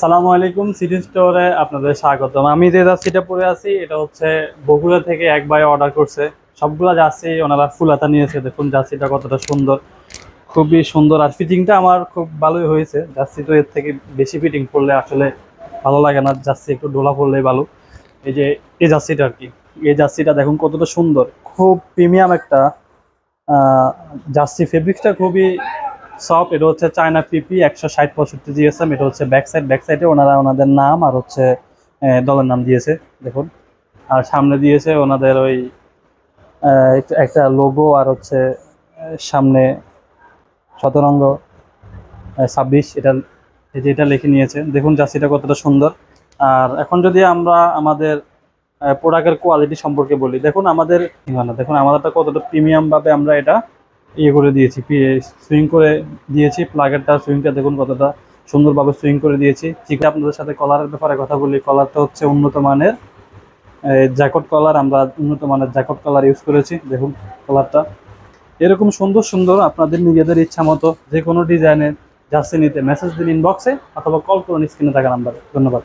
সালামু আলাইকুম সিটি স্টোরে আপনাদের স্বাগতম। আমি যে জার্সিটা পরে আছি, এটা হচ্ছে বগুড়া থেকে এক ভাই অর্ডার করছে। সবগুলা জার্সি ওনারা ফুলাতা নিয়েছে, দেখুন জার্সিটা কতটা সুন্দর। খুবই সুন্দর, আর ফিটিংটা আমার খুব ভালোই হয়েছে। জার্সি তো এর থেকে বেশি ফিটিং করলে আসলে ভালো লাগে না, জার্সি একটু ডোলা পড়লেই ভালো। এই যে, এই জার্সিটা আর কি। এই জার্সিটা দেখুন কতটা সুন্দর। খুব প্রিমিয়াম একটা জার্সি ফেব্রিক্সটা খুবই সফট, এটা হচ্ছে চায়না পিপি, একশো ষাট পঁয়ষট্টি জিএসএম, এটা হচ্ছে ব্যাক সাইড ব্যাক সাইডে ওনারা ওনাদের নাম আর হচ্ছে দলের নাম দিয়েছে, দেখুন। আর সামনে দিয়েছে ওনাদের ওই একটা- লোগো আর হচ্ছে সামনে শতরঙ্গ ছাব্বিশ, এটা, এই যে এটা লিখে নিয়েছে। দেখুন জার্সিটা কতটা সুন্দর। আর এখন যদি আমরা আমাদের প্রোডাক্টের কোয়ালিটি সম্পর্কে বলি, দেখুন আমাদের, দেখুন আমাদেরটা কতটা প্রিমিয়ামভাবে আমরা এটা ইয়ে করে দিয়েছি সুইং করে দিয়েছি প্লাগেরটা সুইংটা দেখুন কতটা সুন্দরভাবে সুইং করে দিয়েছি। ঠিক আপনাদের সাথে কলারের ব্যাপারে কথা বলি কলারটা হচ্ছে উন্নত মানের জ্যাকট কলার আমরা উন্নত মানের জ্যাকট কলার ইউজ করেছি, দেখুন কলারটা এরকম সুন্দর সুন্দর আপনাদের নিজেদের ইচ্ছা মতো যে কোনো ডিজাইনের জার্সি নিতে মেসেজ দিন ইনবক্সে অথবা কল করুন স্ক্রিনে থাকা নাম্বারে ধন্যবাদ।